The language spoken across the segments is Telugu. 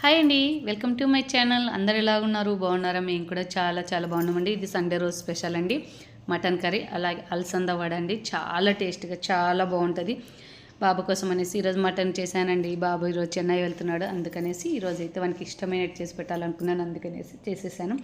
హాయ్ అండి. Welcome to my channel. అందరు ఎలా ఉన్నారు? బాగున్నారా? మేము కూడా చాలా చాలా బాగున్నామండి. ఇది సండే రోజు స్పెషల్ అండి. మటన్ కర్రీ అలాగే అలసంద వడ అండి. చాలా టేస్ట్గా చాలా బాగుంటుంది. బాబు కోసం అనేసి ఈరోజు మటన్ చేశానండి. బాబు ఈరోజు చెన్నై వెళ్తున్నాడు. అందుకనేసి ఈరోజు అయితే వానికి ఇష్టమైనట్టు చేసి పెట్టాలనుకున్నాను. అందుకనేసి చేసేసాను.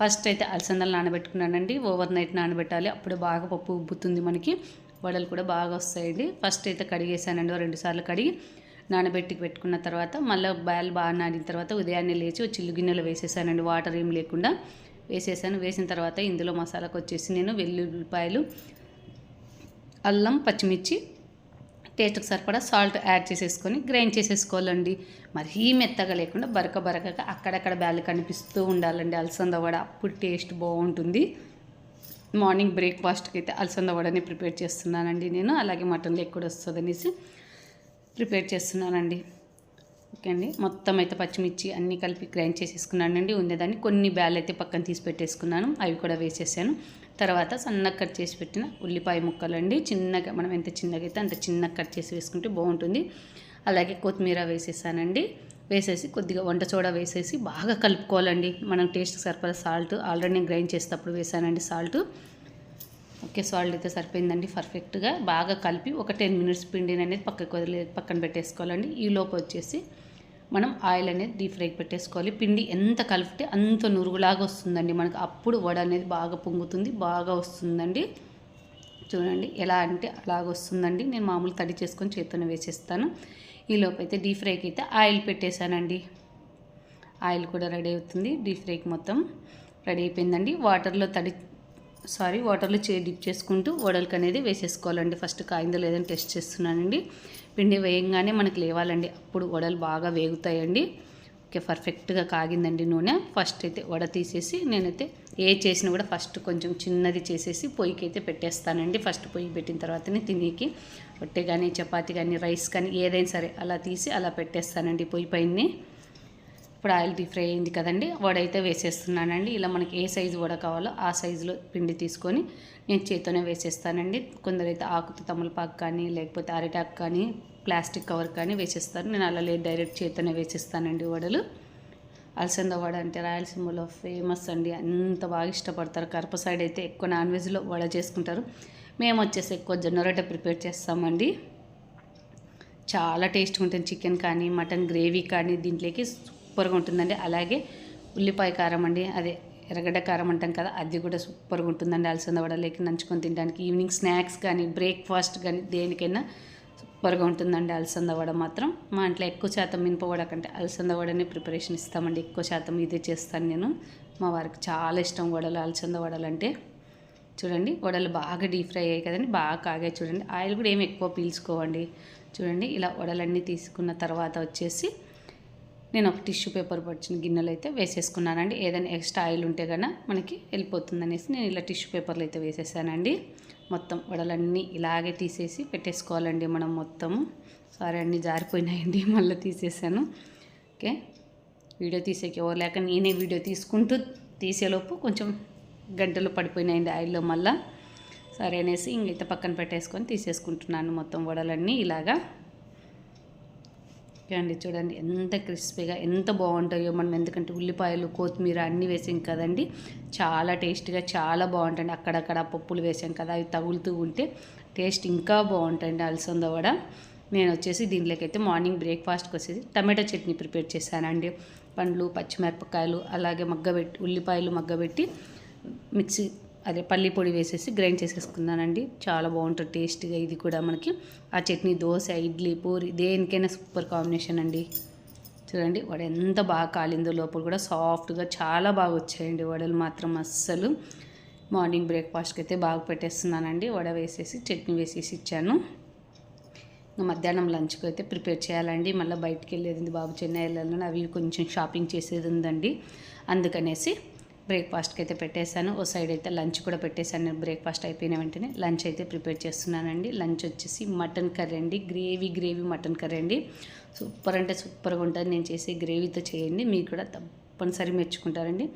ఫస్ట్ అయితే అలసందలు నానబెట్టుకున్నానండి. ఓవర్ నైట్ నానబెట్టాలి. అప్పుడు బాగా పప్పు ఉబ్బుతుంది మనకి. వడలు కూడా బాగా వస్తాయండి. ఫస్ట్ అయితే కడిగేసానండి. ఓ రెండు సార్లు కడిగి నానబెట్టి పెట్టుకున్న తర్వాత మళ్ళీ బ్యాల్ బాగా నానిన తర్వాత ఉదయాన్నే లేచి ఓ చిల్లు గిన్నెలో వేసేసానండి. వాటర్ ఏం లేకుండా వేసేసాను. వేసిన తర్వాత ఇందులో మసాలాకు వచ్చేసి నేను వెల్లుల్లిపాయలు అల్లం పచ్చిమిర్చి టేస్ట్కి సరిపడా సాల్ట్ యాడ్ చేసేసుకొని గ్రైండ్ చేసేసుకోవాలండి. మరీ మెత్తగా లేకుండా బరక బరకగా అక్కడక్కడ బ్యాలు కనిపిస్తూ ఉండాలండి. అలసంద వడ అప్పుడు టేస్ట్ బాగుంటుంది. మార్నింగ్ బ్రేక్ఫాస్ట్కి అయితే అలసంద వడని ప్రిపేర్ చేస్తున్నానండి నేను. అలాగే మటన్ లెగ్ కూడా వస్తుంది అనేసి ప్రిపేర్ చేస్తున్నానండి. ఓకే అండి. మొత్తం అయితే పచ్చిమిర్చి అన్నీ కలిపి గ్రైండ్ చేసేసుకున్నానండి. ఉండేదాన్ని కొన్ని బ్యాల్ అయితే పక్కన తీసి పెట్టేసుకున్నాను. అవి కూడా వేసేసాను. తర్వాత సన్నగా కట్ చేసి పెట్టిన ఉల్లిపాయ ముక్కలు అండి చిన్నగా మనం ఎంత చిన్నగా అయితే అంత చిన్నగా కట్ చేసి వేసుకుంటే బాగుంటుంది. అలాగే కొత్తిమీర వేసేసానండి. వేసేసి కొద్దిగా వంట సోడా వేసేసి బాగా కలుపుకోవాలండి. మనం టేస్ట్ సరిపడా సాల్ట్ ఆల్రెడీ నేను గ్రైండ్ చేసేటప్పుడు వేసానండి సాల్ట్. ఓకే సాల్ట్ అయితే సరిపోయిందండి పర్ఫెక్ట్గా. బాగా కలిపి ఒక టెన్ మినిట్స్ పిండిని అనేది పక్కకు వదిలే పక్కన పెట్టేసుకోవాలండి. ఈ లోపు వచ్చేసి మనం ఆయిల్ అనేది డీప్ ఫ్రైకి పెట్టేసుకోవాలి. పిండి ఎంత కలిపితే అంత నురుగులాగా వస్తుందండి. మనకు అప్పుడు వడ అనేది బాగా పొంగుతుంది బాగా వస్తుందండి. చూడండి ఎలా అంటే అలాగ వస్తుందండి. నేను మామూలు తడి చేసుకొని చేత్తోనే వేసేస్తాను. ఈ లోపు అయితే డీప్ ఫ్రైకి అయితే ఆయిల్ పెట్టేశానండి. ఆయిల్ కూడా రెడీ అవుతుంది డీప్ ఫ్రైకి మొత్తం రెడీ అయిపోయిందండి. వాటర్లో తడి సారీ వాటర్లో చే డిప్ చేసుకుంటూ వడలకి అనేది వేసేసుకోవాలండి. ఫస్ట్ కాయిందో లేదని టెస్ట్ చేస్తున్నానండి. పిండి వేయంగానే మనకు లేవాలండి. అప్పుడు వడలు బాగా వేగుతాయండి. ఓకే పర్ఫెక్ట్గా కాగిందండి నూనె. ఫస్ట్ అయితే వడ తీసేసి నేనైతే ఏ చేసినా కూడా ఫస్ట్ కొంచెం చిన్నది చేసేసి పొయ్యికి అయితే పెట్టేస్తానండి. ఫస్ట్ పొయ్యి పెట్టిన తర్వాతనే తినేకి రొట్టె కానీ చపాతి కానీ రైస్ కానీ ఏదైనా సరే అలా తీసి అలా పెట్టేస్తానండి పొయ్యి పైన. ఇప్పుడు ఆయిల్ డీ ఫ్రై అయింది కదండి వడ అయితే వేసేస్తున్నానండి. ఇలా మనకి ఏ సైజు వడ కావాలో ఆ సైజులో పిండి తీసుకొని నేను చేత్తోనే వేసేస్తానండి. కొందరైతే ఆకుతో తమలపాకు కానీ లేకపోతే అరిటాకు కానీ ప్లాస్టిక్ కవర్ కానీ వేసేస్తారు. నేను అలా లేదు డైరెక్ట్ చేత్తోనే వేసేస్తానండి వడలు. అలసంద వడ అంటే రాయలసీమలో ఫేమస్ అండి. అంత బాగా ఇష్టపడతారు. కరప సైడ్ అయితే ఎక్కువ నాన్ వెజ్లో వడ చేసుకుంటారు. మేము వచ్చేసి ఎక్కువ జొన్న రొట్టె ప్రిపేర్ చేస్తామండి. చాలా టేస్ట్గా ఉంటుంది చికెన్ కానీ మటన్ గ్రేవీ కానీ దీంట్లోకి సూపర్గా ఉంటుందండి. అలాగే ఉల్లిపాయ కారం అండి అదే ఎర్రగడ్డ కారం అంటాం కదా అది కూడా సూపర్గా ఉంటుందండి. అలసంద వడలేకి నంచుకొని తినడానికి ఈవినింగ్ స్నాక్స్ కానీ బ్రేక్ఫాస్ట్ కానీ దేనికైనా సూపర్గా ఉంటుందండి. అలసంద వడ మాత్రం మా ఇంట్లో ఎక్కువ శాతం మినపవడ కంటే అలసంద వడనే ప్రిపరేషన్ ఇస్తామండి. ఎక్కువ శాతం ఇదే చేస్తాను నేను. మా వారికి చాలా ఇష్టం వడలు అలసంద వడలు అంటే. చూడండి వడలు బాగా డీప్ ఫ్రై అయ్యాయి కదండి బాగా కాగాయి చూడండి. ఆయిల్ కూడా ఏమి ఎక్కువ పీల్చుకోవండి. చూడండి ఇలా వడలన్నీ తీసుకున్న తర్వాత వచ్చేసి నేను ఒక టిష్యూ పేపర్ పడిచిన గిన్నెలు అయితే వేసేసుకున్నానండి. ఏదైనా ఎక్స్ట్రా ఆయిల్ ఉంటే కన్నా మనకి వెళ్ళిపోతుంది అనేసి నేను ఇలా టిష్యూ పేపర్లు అయితే వేసేసానండి. మొత్తం వడలన్నీ ఇలాగే తీసేసి పెట్టేసుకోవాలండి మనం మొత్తము సారీ అన్నీ జారిపోయినాయండి మళ్ళీ తీసేసాను. ఓకే. వీడియో తీసేకి ఎవరు లేక నేనే వీడియో తీసుకుంటూ తీసేలోపు కొంచెం గంటలు పడిపోయినాయండి ఆయిల్లో మళ్ళీ. సరే అనేసి ఇంకైతే పక్కన పెట్టేసుకొని తీసేసుకుంటున్నాను మొత్తం వడలన్నీ ఇలాగా. ఓకే అండి. చూడండి ఎంత క్రిస్పీగా ఎంత బాగుంటాయో మనం ఎందుకంటే ఉల్లిపాయలు కొత్తిమీర అన్నీ వేసాం కదండి. చాలా టేస్ట్గా చాలా బాగుంటుంది అక్కడక్కడ పప్పులు వేసాం కదా అవి తగులుతూ ఉంటే టేస్ట్ ఇంకా బాగుంటుంది అలసంద వడ. నేను వచ్చేసి దీంట్లోకి అయితే మార్నింగ్ బ్రేక్ఫాస్ట్కి వచ్చేసి టమాటో చట్నీ ప్రిపేర్ చేశానండి. పండ్లు పచ్చిమిరపకాయలు అలాగే మగ్గబెట్టి ఉల్లిపాయలు మగ్గబెట్టి మిక్సీ అదే పల్లి పొడి వేసేసి గ్రైండ్ చేసేసుకున్నానండి. చాలా బాగుంటుంది టేస్ట్గా ఇది కూడా మనకి. ఆ చట్నీ దోశ ఇడ్లీ పూరి దేనికైనా సూపర్ కాంబినేషన్ అండి. చూడండి వడ ఎంత బాగా కాలిందో లోపల కూడా సాఫ్ట్గా చాలా బాగా వచ్చాయండి వడలు మాత్రం అస్సలు. మార్నింగ్ బ్రేక్ఫాస్ట్కి అయితే బాగా పెట్టేస్తున్నానండి. వడ వేసేసి చట్నీ వేసేసి ఇచ్చాను. ఇంకా మధ్యాహ్నం లంచ్కి అయితే ప్రిపేర్ చేయాలండి. మళ్ళీ బయటికి వెళ్ళేది బాబు చెన్నై వెళ్ళాలని. అవి కొంచెం షాపింగ్ చేసేది ఉందండి. అందుకనేసి బ్రేక్ఫాస్ట్కి అయితే పెట్టేశాను. ఓ సైడ్ అయితే లంచ్ కూడా పెట్టేశాను. నేను బ్రేక్ఫాస్ట్ అయిపోయిన వెంటనే లంచ్ అయితే ప్రిపేర్ చేస్తున్నానండి. లంచ్ వచ్చేసి మటన్ కర్రీ అండి. గ్రేవీ గ్రేవీ మటన్ కర్రీ అండి. సూపర్ అంటే సూపర్గా ఉంటుంది. నేను చేసే గ్రేవీతో చేయండి. మీకు కూడా తప్పనిసరి మెచ్చుకుంటారండి.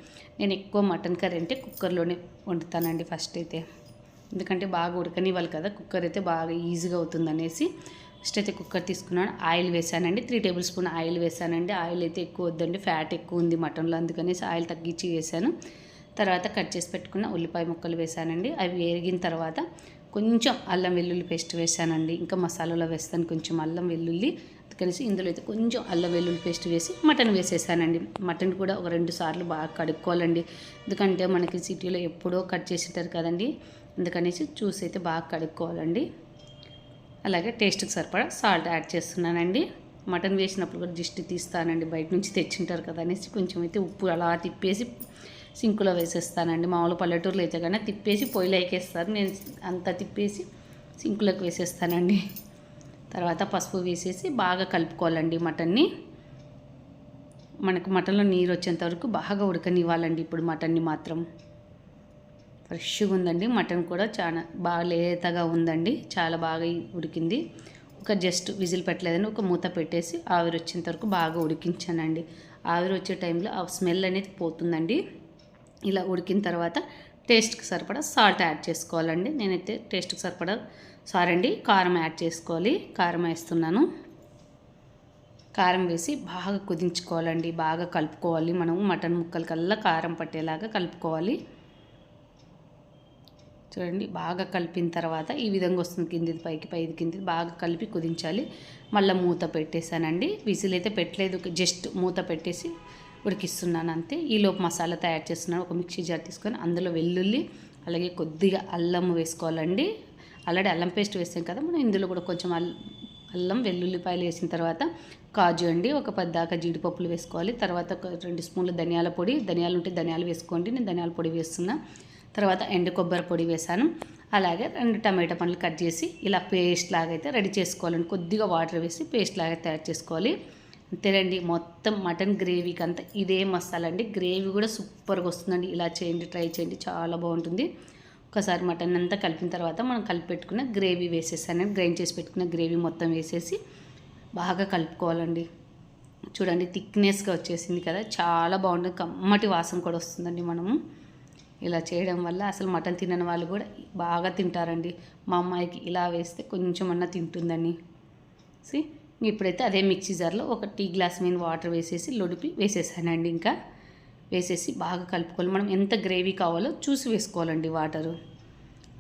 నేను ఎక్కువ మటన్ కర్రీ అంటే కుక్కర్లోనే వండుతానండి ఫస్ట్ అయితే. ఎందుకంటే బాగా ఉడకనివ్వాలి కదా కుక్కర్ అయితే బాగా ఈజీగా అవుతుంది అనేసి ఫస్ట్ అయితే కుక్కర్ తీసుకున్నాను. ఆయిల్ వేసానండి. త్రీ టేబుల్ స్పూన్ ఆయిల్ వేసానండి. ఆయిల్ అయితే ఎక్కువ వద్దండి. ఫ్యాట్ ఎక్కువ ఉంది మటన్లో అందుకనేసి ఆయిల్ తగ్గించి వేసాను. తర్వాత కట్ చేసి పెట్టుకున్న ఉల్లిపాయ ముక్కలు వేసానండి. అవి వేగిన తర్వాత కొంచెం అల్లం వెల్లుల్లి పేస్ట్ వేసానండి. ఇంకా మసాలాలో వేస్తాను కొంచెం అల్లం వెల్లుల్లి. అందుకనేసి ఇందులో అయితే కొంచెం అల్లం వెల్లుల్లి పేస్ట్ వేసి మటన్ వేసేసానండి. మటన్ కూడా ఒక రెండు సార్లు బాగా కడుక్కోవాలండి. ఎందుకంటే మనకి సిటీలో ఎప్పుడో కట్ చేసేటారు కదండి. అందుకనేసి చూసి అయితే బాగా కడుక్కోవాలండి. అలాగే టేస్ట్కి సరిపడా సాల్ట్ యాడ్ చేస్తున్నానండి. మటన్ వేసినప్పుడు కూడా దిష్టి తీస్తానండి. బయట నుంచి తెచ్చింటారు కదా అనేసి కొంచెం అయితే ఉప్పు అలా తిప్పేసి సింకులో వేసేస్తానండి. మామూలు పల్లెటూరులో అయితే కానీ తిప్పేసి పొయ్యిలో ఎక్కేస్తారు. నేను అంతా తిప్పేసి సింకులోకి వేసేస్తానండి. తర్వాత పసుపు వేసేసి బాగా కలుపుకోవాలండి మటన్ని. మనకు మటన్లో నీరు వచ్చేంత వరకు బాగా ఉడకనివ్వాలండి ఇప్పుడు మటన్ని మాత్రం. ఫ్రెష్గా ఉందండి. మటన్ కూడా చాలా బాగా లేతగా ఉందండి. చాలా బాగా ఉడికింది. ఒక జస్ట్ విజిల్ పెట్టలేదని ఒక మూత పెట్టేసి ఆవిరి వచ్చేంత వరకు బాగా ఉడికించానండి. ఆవిరి వచ్చే టైంలో ఆ స్మెల్ అనేది పోతుందండి. ఇలా ఉడికిన తర్వాత టేస్ట్కి సరిపడా సాల్ట్ యాడ్ చేసుకోవాలండి. నేనైతే టేస్ట్కి సరిపడా సారీ అండి కారం యాడ్ చేసుకోవాలి. కారం వేస్తున్నాను. కారం వేసి బాగా కుదించుకోవాలండి. బాగా కలుపుకోవాలి మనం. మటన్ ముక్కలకల్లా కారం పట్టేలాగా కలుపుకోవాలి. చూడండి బాగా కలిపిన తర్వాత ఈ విధంగా వస్తుంది కిందిది పైకి పైది కింది బాగా కలిపి కుదించాలి. మళ్ళీ మూత పెట్టేశానండి. విజిల్ అయితే పెట్టలేదు జస్ట్ మూత పెట్టేసి ఉడికిస్తున్నాను అంతే. ఈలోపు మసాలా తయారు చేస్తున్నాను. ఒక మిక్సీ జార్ తీసుకొని అందులో వెల్లుల్లి అలాగే కొద్దిగా అల్లం వేసుకోవాలండి. ఆల్రెడీ అల్లం పేస్ట్ వేసాం కదా మనం ఇందులో కూడా కొంచెం అల్లం వెల్లుల్లిపాయలు వేసిన తర్వాత కాజు అండి ఒక పది దాకా జీడిపప్పులు వేసుకోవాలి. తర్వాత ఒక రెండు స్పూన్లు ధనియాల పొడి ధనియాలు ఉంటే ధనియాలు వేసుకోండి. నేను ధనియాల పొడి వేస్తున్నా. తర్వాత ఎండు కొబ్బరి పొడి వేసాను. అలాగే రెండు టమాటా పండ్లు కట్ చేసి ఇలా పేస్ట్ లాగా అయితే రెడీ చేసుకోవాలండి. కొద్దిగా వాటర్ వేసి పేస్ట్ లాగా తయారు చేసుకోవాలి. అంతేనండి మొత్తం మటన్ గ్రేవీకి అంతా ఇదే మసాలా అండి గ్రేవీ కూడా సూపర్గా వస్తుందండి. ఇలా చేయండి ట్రై చేయండి చాలా బాగుంటుంది. ఒకసారి మటన్ అంతా కలిపిన తర్వాత మనం కలిపి పెట్టుకున్న గ్రేవీ వేసేసాను. గ్రైండ్ చేసి పెట్టుకున్న గ్రేవీ మొత్తం వేసేసి బాగా కలుపుకోవాలండి. చూడండి థిక్నెస్గా వచ్చేసింది కదా. చాలా బాగుంటుంది. కమ్మటి వాసన కూడా వస్తుందండి మనము. ఇలా చేయడం వల్ల అసలు మటన్ తినని వాళ్ళు కూడా బాగా తింటారండి. మా అమ్మాయికి ఇలా వేస్తే కొంచెం అన్నా తింటుందని. సి ఇప్పుడైతే అదే మిక్సీ జార్లో ఒక టీ గ్లాస్ మీద వాటర్ వేసేసి లొడిపి వేసేసానండి ఇంకా. వేసేసి బాగా కలుపుకోవాలి. మనం ఎంత గ్రేవీ కావాలో చూసి వేసుకోవాలండి వాటరు.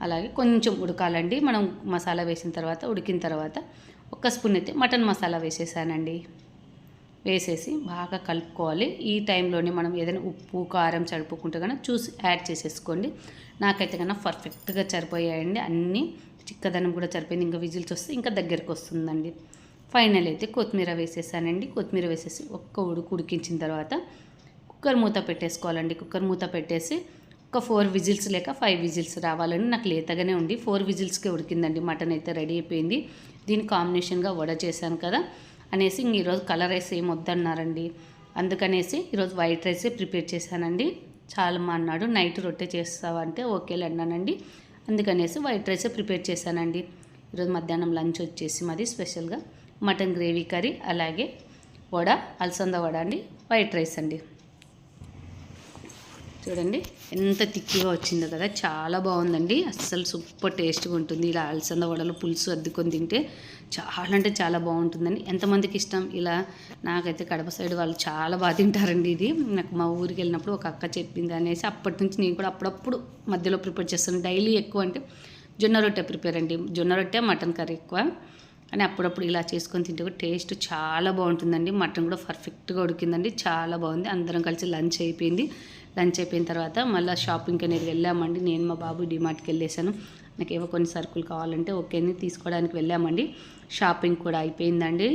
అలాగే కొంచెం ఉడకాలండి. మనం మసాలా వేసిన తర్వాత ఉడికిన తర్వాత ఒక స్పూన్ అయితే మటన్ మసాలా వేసేసానండి. వేసేసి బాగా కలుపుకోవాలి. ఈ టైంలోనే మనం ఏదైనా ఉప్పు కారం సరిపోకుంటే కన్నా చూసి యాడ్ చేసేసుకోండి. నాకైతే కన్నా పర్ఫెక్ట్గా సరిపోయాయండి. అన్నీ చిక్కదనం కూడా సరిపోయింది. ఇంకా విజిల్స్ వస్తే ఇంకా దగ్గరికి వస్తుందండి. ఫైనల్ అయితే కొత్తిమీర వేసేసానండి. కొత్తిమీర వేసేసి ఒక్క ఉడుకు ఉడికించిన తర్వాత కుక్కర్ మూత పెట్టేసుకోవాలండి. కుక్కర్ మూత పెట్టేసి ఒక ఫోర్ విజిల్స్ లేక ఫైవ్ విజిల్స్ రావాలని నాకు లేతగానే ఉండి ఫోర్ విజిల్స్కే ఉడికిందండి. మటన్ అయితే రెడీ అయిపోయింది. దీని కాంబినేషన్గా వడ చేశాను కదా. అనేసి ఇంక ఈరోజు కలర్ రైస్ ఏం వద్దన్నారండి. అందుకనేసి ఈరోజు వైట్ రైసే ప్రిపేర్ చేశానండి. చాలా మా అన్నాడు నైట్ రొట్టె చేస్తావంటే ఓకేలే అన్నానండి. అందుకనేసి వైట్ రైసే ప్రిపేర్ చేశానండి. ఈరోజు మధ్యాహ్నం లంచ్ వచ్చేసి మాది స్పెషల్గా మటన్ గ్రేవీ కర్రీ అలాగే వడ అలసంద వడ అండి వైట్ రైస్ అండి. చూడండి. ఎంత తిక్కిగా వచ్చిందో కదా. చాలా బాగుందండి. అస్సలు సూపర్ టేస్ట్గా ఉంటుంది. ఇలా అలసంద వడలు పులుసు అద్దుకొని తింటే చాలా అంటే చాలా బాగుంటుందండి. ఎంతమందికి ఇష్టం? ఇలా నాకైతే కడప సైడ్ వాళ్ళు చాలా బాగా తింటారండి ఇది. నాకు మా ఊరికి వెళ్ళినప్పుడు ఒక అక్క చెప్పింది అనేసి అప్పటి నుంచి నేను కూడా అప్పుడప్పుడు మధ్యలో ప్రిపేర్ చేస్తాను. డైలీ ఎక్కువ అంటే జొన్న రొట్టె ప్రిపేర్ అండి. జొన్న రొట్టె మటన్ కర్రీ ఎక్కువ. కానీ అప్పుడప్పుడు ఇలా చేసుకొని తింటే కూడా టేస్ట్ చాలా బాగుంటుందండి. మటన్ కూడా పర్ఫెక్ట్గా ఉడికిందండి. చాలా బాగుంది. అందరం కలిసి లంచ్ అయిపోయింది. లంచ్ అయిపోయిన తర్వాత మళ్ళీ షాపింగ్కి అనేది వెళ్ళామండి. నేను మా బాబు డిమార్ట్కి వెళ్ళేసాను నాకు ఏవో కొన్ని సరుకులు కావాలంటే ఓకేని తీసుకోవడానికి వెళ్ళామండి. షాపింగ్ కూడా అయిపోయిందండి.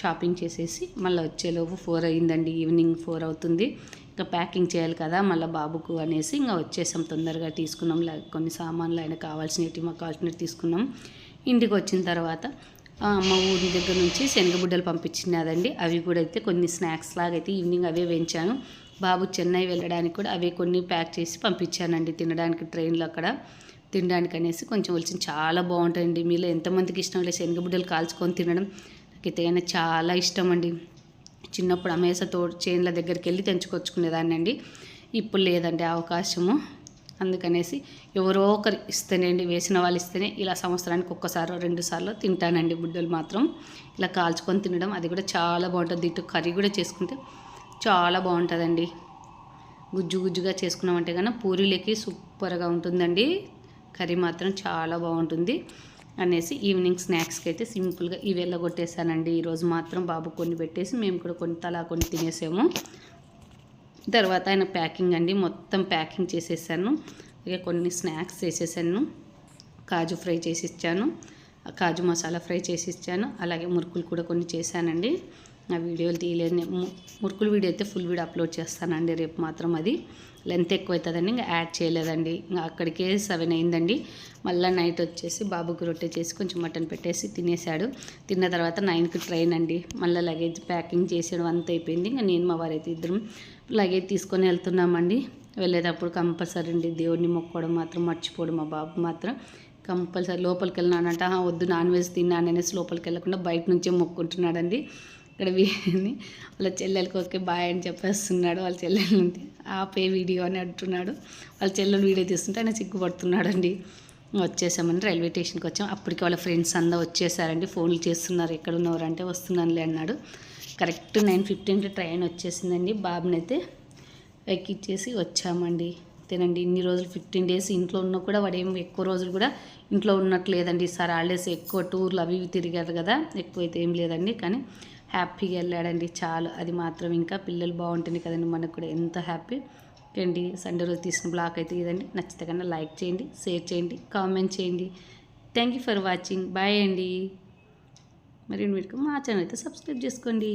షాపింగ్ చేసేసి మళ్ళీ వచ్చేలోపు ఫోర్ అయిందండి. ఈవినింగ్ ఫోర్ అవుతుంది. ఇంకా ప్యాకింగ్ చేయాలి కదా మళ్ళీ బాబుకు అనేసి ఇంకా వచ్చేసాం తొందరగా తీసుకున్నాం. కొన్ని సామాన్లు అయినా కావాల్సినవి మాకు కావాల్సినవి తీసుకున్నాం. ఇంటికి వచ్చిన తర్వాత మా ఊరి దగ్గర నుంచి శనగబుడ్డలు పంపించినదండి. అవి కూడా అయితే కొన్ని స్నాక్స్ లాగా అయితే ఈవినింగ్ అవే వేయించాను. బాబు చెన్నై వెళ్ళడానికి కూడా అవి కొన్ని ప్యాక్ చేసి పంపించానండి తినడానికి ట్రైన్లో అక్కడ. తినడానికి అనేసి కొంచెం వచ్చింది చాలా బాగుంటాయండి మీలో ఎంతమందికి ఇష్టం లేదు శనగబుడ్డలు కాల్చుకొని తినడం. నాకైతే అయినా చాలా ఇష్టం అండి చిన్నప్పుడు అమేస తోడు చేన్ల దగ్గరికి వెళ్ళి తెంచుకొచ్చుకునేదాన్ని అండి ఇప్పుడు లేదండి అవకాశము. అందుకనేసి ఎవరో ఒకరు ఇస్తేనేండి వేసిన వాళ్ళు ఇస్తేనే ఇలా సంవత్సరానికి ఒక్కసారి రెండు సార్లు తింటానండి బుడ్డలు మాత్రం. ఇలా కాల్చుకొని తినడం అది కూడా చాలా బాగుంటుంది. ఇటు కర్రీ కూడా చేసుకుంటే చాలా బాగుంటుందండి. గుజ్జు గుజ్జుగా చేసుకున్నామంటే కన్నా పూరీలకి సూపర్గా ఉంటుందండి. కర్రీ మాత్రం చాలా బాగుంటుంది. అనేసి ఈవినింగ్ స్నాక్స్కి అయితే సింపుల్గా ఇవి వెళ్ళగొట్టేసానండి. ఈరోజు మాత్రం బాబు కొన్ని పెట్టేసి మేము కూడా కొన్ని తలా కొన్ని తినేసాము. తర్వాత ఆయన ప్యాకింగ్ అండి. మొత్తం ప్యాకింగ్ చేసేసాను. ఇక కొన్ని స్నాక్స్ చేసేసాను. కాజు ఫ్రై చేసి ఇచ్చాను. కాజు మసాలా ఫ్రై చేసి ఇచ్చాను. అలాగే మురుకులు కూడా కొన్ని చేశానండి. ఆ వీడియోలు తీయలేదు నేను. మురుకులు వీడియో అయితే ఫుల్ వీడియో అప్లోడ్ చేస్తానండి. రేపు మాత్రం అది లెంత్ ఎక్కువ అవుతుందండి ఇంకా యాడ్ చేయలేదండి. ఇంకా అక్కడికే సెవెన్ అయిందండి. మళ్ళీ నైట్ వచ్చేసి బాబుకి రొట్టె చేసి కొంచెం మటన్ పెట్టేసి తినేసాడు తిన్న తర్వాత నైన్కి ట్రైన్ అండి. మళ్ళీ లగేజ్ ప్యాకింగ్ చేసేయడం అంత అయిపోయింది. ఇంకా నేను మా వారైతే ఇద్దరం లగేజ్ తీసుకొని వెళ్తున్నామండి. వెళ్ళేటప్పుడు కంపల్సరీ అండి. దేవుడిని మొక్కోవడం మాత్రం మర్చిపోవడం మా బాబు మాత్రం. కంపల్సరీ లోపలికి వెళ్ళినానంట వద్దు నాన్ వెజ్ తిన్నాను అనేసి లోపలికి వెళ్ళకుండా బయట నుంచే మొక్కుంటున్నాడండి. ఇక్కడ వీడిని వాళ్ళ చెల్లెలకి ఓకే బాయ్ అని చెప్పేస్తున్నాడు వాళ్ళ చెల్లెలు ఉంటే ఆపే వీడియో అని అంటున్నాడు. వాళ్ళ చెల్లెలు వీడియో తీస్తుంటే ఆయన సిగ్గుపడుతున్నాడండి. వచ్చేసామని రైల్వే స్టేషన్కి వచ్చాం. అప్పటికి వాళ్ళ ఫ్రెండ్స్ అందరూ వచ్చేసారండి. ఫోన్లు చేస్తున్నారు ఎక్కడ ఉన్నారు అంటే వస్తున్నానులే అన్నాడు. కరెక్ట్ నైన్ ఫిఫ్టీన్కి ట్రైన్ వచ్చేసిందండి. బాబునైతే ఎక్కిచ్చేసి వచ్చామండి. తినండి ఇన్ని రోజులు ఫిఫ్టీన్ డేస్ ఇంట్లో ఉన్నా కూడా వాడు ఏం ఎక్కువ రోజులు కూడా ఇంట్లో ఉన్నట్టు లేదండి. సార్ హాలిడేస్ ఎక్కువ టూర్లు అవి ఇవి తిరిగారు కదా ఎక్కువ అయితే ఏం లేదండి. కానీ హ్యాపీగా వెళ్ళాడండి చాలు. అది మాత్రం ఇంకా పిల్లలు బాగుంటుంది కదండి మనకు కూడా ఎంత హ్యాపీ. అండి సండే రోజు తీసిన బ్లాగ్ అయితే ఇదండి. నచ్చితే కన్నా లైక్ చేయండి షేర్ చేయండి కామెంట్ చేయండి. Thank you for watching bye అండి. మరి మీరు మా ఛానల్ అయితే సబ్స్క్రైబ్ చేసుకోండి.